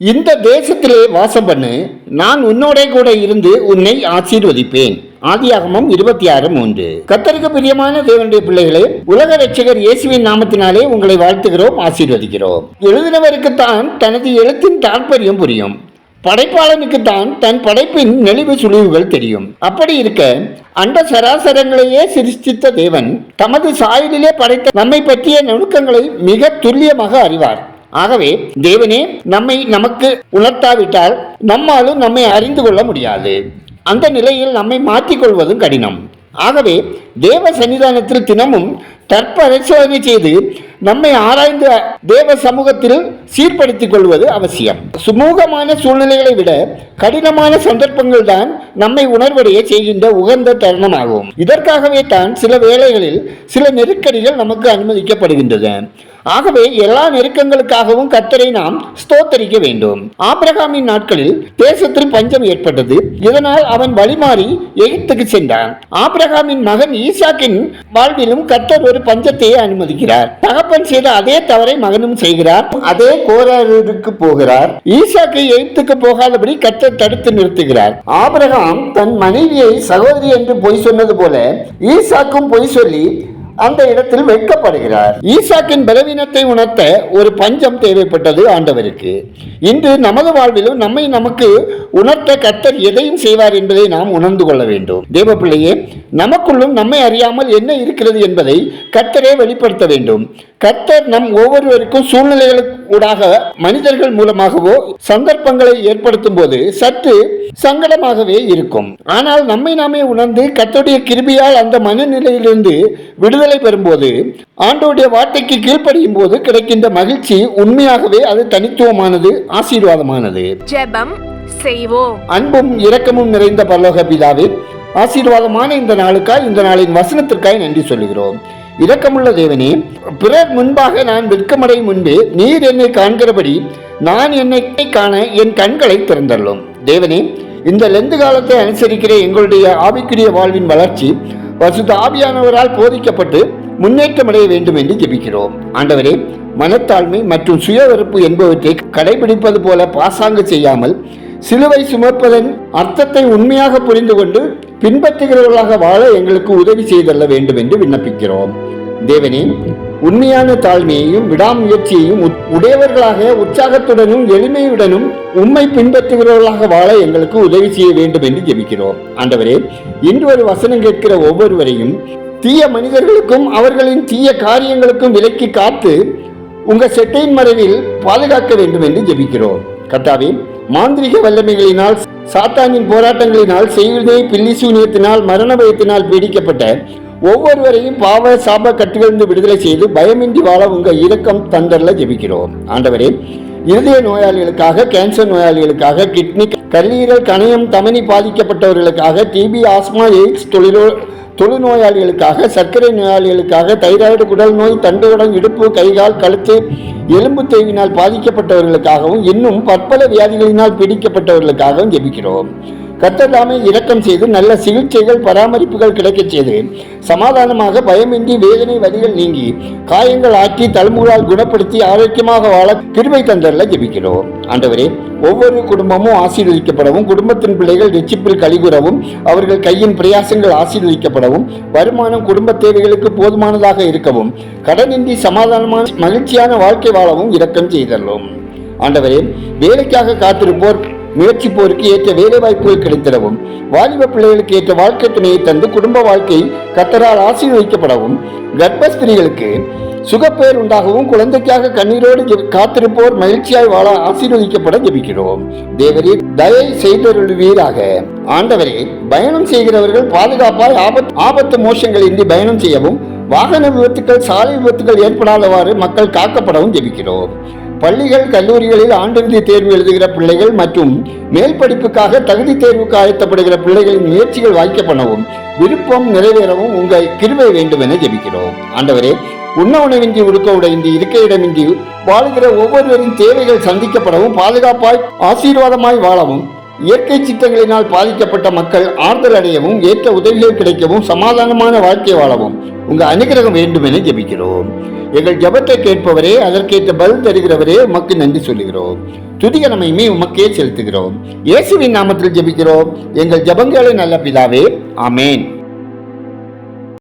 இந்த தேசத்திலே வாசம் பண்ணு. நான் உன்னோட கூட இருந்து உன்னை ஆசீர்வதிப்பேன். ஆதியாகமம் இருபத்தி ஆறு மூன்று. கத்தருக்கு பிரியமான தேவனுடைய பிள்ளைகளே உலக ரட்சகர் இயேசுவின் நாமத்தினாலே உங்களை வாழ்த்துகிறோம் ஆசீர்வதிக்கிறோம். எழுதினவருக்குத்தான் தனது எழுத்தின் தாற்பயம் புரியும். படைப்பாளனுக்குத்தான் தன் படைப்பின் நெளிவு சுழிவுகள் தெரியும். அப்படி இருக்க அண்ட சராசரங்களையே சிருஷ்டித்த தேவன் தமது சாயலிலே படைத்த நம்மை பற்றிய நுணுக்கங்களை மிக துல்லியமாக அறிவார். ஆகவே தேவனே நம்மை நமக்கு உணர்த்தாவிட்டால் நம்மாலும் நம்மை அறிந்து கொள்ள முடியாது. அந்த நிலையில் நம்மை மாற்றிக்கொள்வதும் கடினம். ஆகவே தேவ சன்னிதானத்தில் தினமும் தற்பரிசோதனை செய்து நம்மை ஆராய்ந்து தேவ சமூகத்தில் சீர்படுத்திக் கொள்வது அவசியம். சுமூகமான சூழ்நிலைகளை விட கடினமான சந்தர்ப்பங்கள் தான் நம்மை உணர்வடைய செய்கின்ற உகந்த தருணமாகும். இதற்காகவே தான் சில வேளைகளில் சில நெருக்கடிகள் நமக்கு அனுமதிக்கப்படுகின்றன. ஆகவே எல்லா நெருக்கங்களுக்காகவும் கத்தரை நாம் ஸ்தோத்தரிக்க வேண்டும். ஆபிரகாமின் நாட்களில் தேசத்தில் பஞ்சம் ஏற்பட்டது. இதனால் அவன் வழிமாறி எகிப்துக்கு சென்றான். ஆபிரகாமின் மகன் ஈசாக்கின் வாழ்விலும் கத்தர் ஒரு பஞ்சத்தையே அனுமதிக்கிறார். தகப்பன் செய்த அதே தவறை மகனும் செய்கிறார். அதே கோராருக்கு போகிறார். ஈசாக்கை எகிப்துக்கு போகாதபடி கத்தர் தடுத்து நிறுத்துகிறார். ஆபிரகாம் தன் மனைவியை சகோதரி என்று பொய் சொன்னது போல ஈசாக்கும் பொய் சொல்லி அந்த இடத்தில் வெட்கப்படுகிறார் ஈசாக்கின் பலவீனத்தை உணர்த்த ஒரு பஞ்சம் தேவைப்பட்டது ஆண்டவருக்கு. இன்று நமது வாழ்விலும் நம்மை நமக்கு உணர்த்த கத்தர் எதையும் செய்வார் என்பதை நாம் உணர்ந்து கொள்ள வேண்டும். தேவ பிள்ளையே நமக்குள்ளும் நம்மை அறியாமல் என்ன இருக்கிறது என்பதை கத்தரே வெளிப்படுத்த வேண்டும். கத்தர் நம் ஒவ்வொருவருக்கும் சூழ்நிலைகளுக்கு ஊடாக மனிதர்கள் மூலமாகவோ சந்தர்ப்பங்களை ஏற்படுத்தும் போது சற்று சங்கடமாகவே இருக்கும். ஆனால் நம்மை நாமே உணர்ந்து கத்தருடைய கிருபியால் அந்த மனநிலையிலிருந்து விடுதலை பெறும்போது ஆண்டோடைய வார்த்தைக்கு கீழ்ப்படியும் போது கிடைக்கின்ற மகிழ்ச்சி உண்மையாகவே அது தனித்துவமானது ஆசீர்வாதமானது. ஜெபம் செய்வோம். அன்பும் இரக்கமும் நிறைந்த பரலோக பிதாவே ஆசீர்வாதமான இந்த நாளுக்காய் இந்த நாளின் வசனத்திற்காய் நன்றி சொல்கிறோம் இரக்கமுள்ள தேவனே பிறர் முன்பாக நான் வெட்கமடையும் முன்பே நீர் என்னை காண்கிறபடி நான் என்னை காண என் கண்களை திறந்தள்ளும் தேவனே இந்த லெந்து காலத்தை அனுசரிக்கிற எங்களுடைய ஆவிக்குரிய வாழ்வின் வளர்ச்சி வசுத ஆவியானவரால் போதிக்கப்பட்டு முன்னேற்றமடைய வேண்டும் என்று ஜெபிக்கிறோம். ஆண்டவரே மனத்தாழ்மை மற்றும் சுய வெறுப்பு என்பவற்றை கடைபிடிப்பது போல பாசாங்கு செய்யாமல் சிலுவை சுமப்பதன் அர்த்தத்தை உண்மையாக புரிந்து கொண்டு பின்பற்றுகிறவர்களாக வாழ எங்களுக்கு உதவி செய்தல்ல வேண்டும் என்று விண்ணப்பிக்கிறோம். தேவனே உண்மையான தாழ்மையையும் விடாமுயற்சியையும் உடையவர்களாக உற்சாகத்துடனும் எளிமையுடனும் உண்மை பின்பற்றுகிறவர்களாக வாழ எங்களுக்கு உதவி செய்ய வேண்டும் என்று ஜெபிக்கிறோம். ஆண்டவரே இன்று ஒரு வசனம் கேட்கிற ஒவ்வொருவரையும் தீய மனிதர்களுக்கும் அவர்களின் தீய காரியங்களுக்கும் விலக்கி காத்து உங்க செட்டையின் மறைவில் பாதுகாக்க வேண்டும் என்று ஜெபிக்கிறோம். கத்தாவே மாந்திரிக வல்லமைகளினால் சாத்தானின் போராட்டங்களினால் செய்வினை பில்லி சூனியத்தினால் மரண பயத்தினால் பீடிக்கப்பட்ட ஒவ்வொருவரையும் பாவ சாப கட்டுகளிலிருந்து விடுதலை செய்து பயமின்றி வாழ உங்கள் இரக்கம் தந்தரில் ஜெபிக்கிறோம். ஆண்டவரே இருதய நோயாளிகளுக்காக கேன்சர் நோயாளிகளுக்காக கிட்னி கல்லீரல் கணையம் தமனி பாதிக்கப்பட்டவர்களுக்காக டிபி ஆஸ்மா எய்ட்ஸ் தொழிலோ தொழுநோயாளிகளுக்காக சர்க்கரை நோயாளிகளுக்காக தைராய்டு குடல் நோய் தண்டுவடம் இடுப்பு கைகால் கழுத்து எலும்பு தேய்வினால் பாதிக்கப்பட்டவர்களுக்காகவும் இன்னும் பற்பல வியாதிகளினால் பீடிக்கப்பட்டவர்களுக்காகவும் ஜெபிக்கிறோம். கத்ததாமே இரக்கம் செய்து நல்ல சிகிச்சைகள் பராமரிப்புகள் கிடைக்கச் செய்து சமாதானமாக பயமின்றி வேதனை வலிகள் நீங்கி காயங்கள் ஆக்கி தலைமுறால் குணப்படுத்தி ஆரோக்கியமாக வாழ கிருமை தந்தரில் ஜெபிக்கிறோம். ஆண்டவரே ஒவ்வொரு குடும்பமும் ஆசீர்வதிக்கப்படவும் குடும்பத்தின் பிள்ளைகள் வெச்சிப்பில் கழிகுறவும் அவர்கள் கையின் பிரயாசங்கள் ஆசீர்வதிக்கப்படவும் வருமானம் குடும்ப தேவைகளுக்கு போதுமானதாக இருக்கவும் கடனின்றி சமாதானமான மகிழ்ச்சியான வாழ்க்கை வாழவும் இரக்கம் செய்தள்ளோம் ஆண்டவரே வேலைக்காக காத்திருப்போர் முயற்சிப்போருக்கு ஏற்ற வேலை வாய்ப்புகள் கிடைத்திடவும் வாலிப பிள்ளைகளுக்கு ஏற்ற வாழ்க்கை துணையை தந்து குடும்ப வாழ்க்கை கத்தரால் ஆசீர்வதிக்கப்படவும் கர்ப்பஸ்திரிகளுக்கு சுகப்பேர் உண்டாகவும் குழந்தைக்காக கண்ணீரோடு காத்திருப்போர் மகிழ்ச்சியாய் வாழ ஆசீர்வதிக்கப்பட ஜெபிக்கிறோம். தேவரே தயை செய்தருள்வீராக. ஆண்டவரே பயணம் செய்கிறவர்கள் பாதுகாப்பாய் ஆபத்து ஆபத்து மோசங்களின்றி பயணம் செய்யவும் வாகன விபத்துக்கள் சாலை விபத்துக்கள் ஏற்படாதவாறு மக்கள் காக்கப்படவும் ஜெபிக்கிறோம். பள்ளிகள் கல்லூரிகளில் ஆண்டிறுதி தேர்வு எழுதுகிற பிள்ளைகள் மற்றும் மேல் படிப்புக்காக தகுதி தேர்வுக்கு ஆயத்தப்படுகிற பிள்ளைகளின் முயற்சிகள் வாய்க்க பண்ணவும் விருப்பம் நிறைவேறவும் உங்கள் கிருவை வேண்டும் என ஜெபிக்கிறோம். ஆண்டவரே உண்ண உணவின்றி உடுக்க உடையின்றி இருக்க இடமின்றி வாழுகிற ஒவ்வொருவரின் தேவைகள் சந்திக்கப்படவும் பாதுகாப்பாய் ஆசீர்வாதமாய் வாழவும் இயற்கை சித்தங்களினால் பாதிக்கப்பட்ட மக்கள் ஆறுதல் அடையவும் ஏற்ற உதவிகள் கிடைக்கவும் சமாதானமான வாழ்க்கை வாழவும். உங்க அனுகிரகம் வேண்டும் என ஜெபிக்கிறோம். எங்கள் ஜபத்தை கேட்பவரே அதற்கேற்ற பதில் தருகிறவரே உமக்கு நன்றி சொல்லுகிறோம். துதிக நம்மையுமே உமக்கே செலுத்துகிறோம். இயேசுவின் நாமத்தில் ஜெபிக்கிறோம். எங்கள் ஜபங்களை நல்ல பிதாவே ஆமேன்.